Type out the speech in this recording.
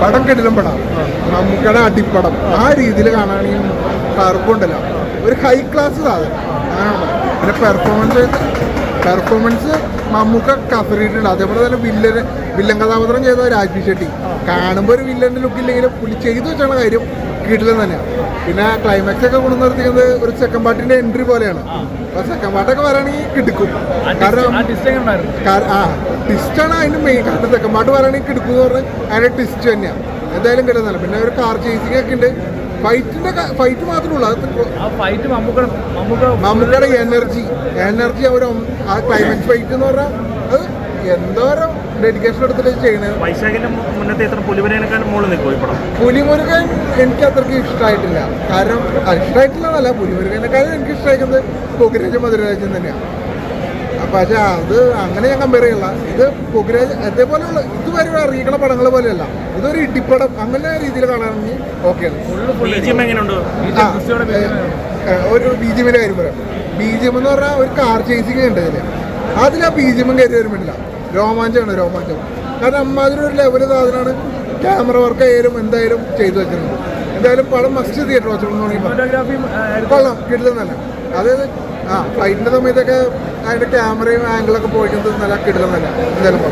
പടം കെട്ടിലും പടം. മമ്മൂക്കയുടെ അടിപ്പടം. ആ രീതിയിൽ കാണാണെങ്കിൽ കറുപ്പുണ്ടല്ലോ ഒരു ഹൈ ക്ലാസ് സാധനം. പിന്നെ പെർഫോമൻസ് പെർഫോമൻസ് മമ്മൂക്ക കസറിയിട്ടുണ്ട്. അതേപോലെ തന്നെ വില്ലന് വില്ലൻ കഥാപാത്രം ചെയ്ത രാജ്വി ഷെട്ടി. കാണുമ്പോൾ ഒരു വില്ലന്റെ ലുക്ക് ഇല്ലെങ്കിലും പുള്ളി ചെയ്തു വെച്ചാണ് കാര്യം കിട്ടില്ലെന്ന് തന്നെയാണ് പിന്നെ ക്ലൈമാക്സ് ഒക്കെ കൊണ്ടു നിർത്തിക്കുന്നത് ഒരു സെക്കൻഡ് പാർട്ടിന്റെ എൻട്രി പോലെയാണ്. അപ്പൊ സെക്കൻഡ് പാർട്ടൊക്കെ വരാണെങ്കിൽ കിടക്കും. കാരണം കാര- ആ ട്വിസ്റ്റാണ് അതിന്റെ മെയിൻ കാരണം സെക്കൻഡ് പാർട്ട് വരാണെങ്കിൽ കിടക്കും എന്ന് പറഞ്ഞാൽ അതിന്റെ ട്വിസ്റ്റ് തന്നെയാണ് എന്തായാലും കിട്ടുന്നില്ല പിന്നെ ഒരു കാർ ചേസിംഗ് ഒക്കെ ഉണ്ട്. ഫൈറ്റിന്റെ ഫൈറ്റ് മാത്രമേ ഉള്ളൂ. അത് മമ്മൂക്കയുടെ എനർജി എനർജി അവർ ആ ക്ലൈമാക്സ് ഫൈറ്റ് എന്ന് പറഞ്ഞാൽ അത് എന്തോരം ഡെഡിക്കേഷൻ എടുത്തിട്ട് ചെയ്യണത് വൈശാഖിന്റെ മുന്നത്തെ എത്ര പുലിവരേനേക്കാളും മുകളിൽ നിൽക്കും ഈ പടം? പുലിമുരുകൻ എനിക്ക് അത്രയ്ക്ക് ഇഷ്ടമായിട്ടില്ല കാരണം അത് ഇഷ്ടമായിട്ടില്ലെന്നല്ല പുലിമുരുകനെക്കാളും എനിക്ക് ഇഷ്ടമായിരിക്കുന്നത് പൊഗിരാജ് മധുരരാജൻ തന്നെയാണ് അപ്പം പക്ഷേ അത് അങ്ങനെ ഞാൻ കമ്പയർ ചെയ്യില്ല ഇത് പൊഗിരാജ് അതേപോലെയുള്ള ഇതുവരെ അറിയിക്കണ പടങ്ങൾ പോലെയല്ല. ഇതൊരു ഇടിപ്പടം. അങ്ങനെ രീതിയിൽ കാണാണെങ്കിൽ ഓക്കെയാണ് ഏ, ഒരു ബി ജി എമ്മിന്റെ കാര്യം പറയാം. ബി ജി എം എന്ന് പറഞ്ഞാൽ ഒരു കാർ ചേസിങ് ഉണ്ട് അതിൽ അതിൽ ആ ബി ജി എമ്മും കയറി വരുമ്പോഴില്ല രോമാഞ്ചമാണ് രോമാഞ്ചം. കാരണം അമ്മാതിരി ഒരു ലെവൽ സാധനമാണ് ക്യാമറ വർക്ക് ആയാലും എന്തായാലും ചെയ്തു വെച്ചിട്ടുണ്ട് എന്തായാലും പടം മസ്റ്റ് തിയേറ്റർ പറയാം. ഫോട്ടോഗ്രാഫി കൊള്ളാം കിടിലെന്നല്ല അതായത് ആ ഫ്ലൈറ്റിന്റെ സമയത്തൊക്കെ അതിന്റെ ക്യാമറയും ആംഗിളൊക്കെ പോയിട്ടുണ്ട് നല്ല കിടിലെന്നല്ല എന്തായാലും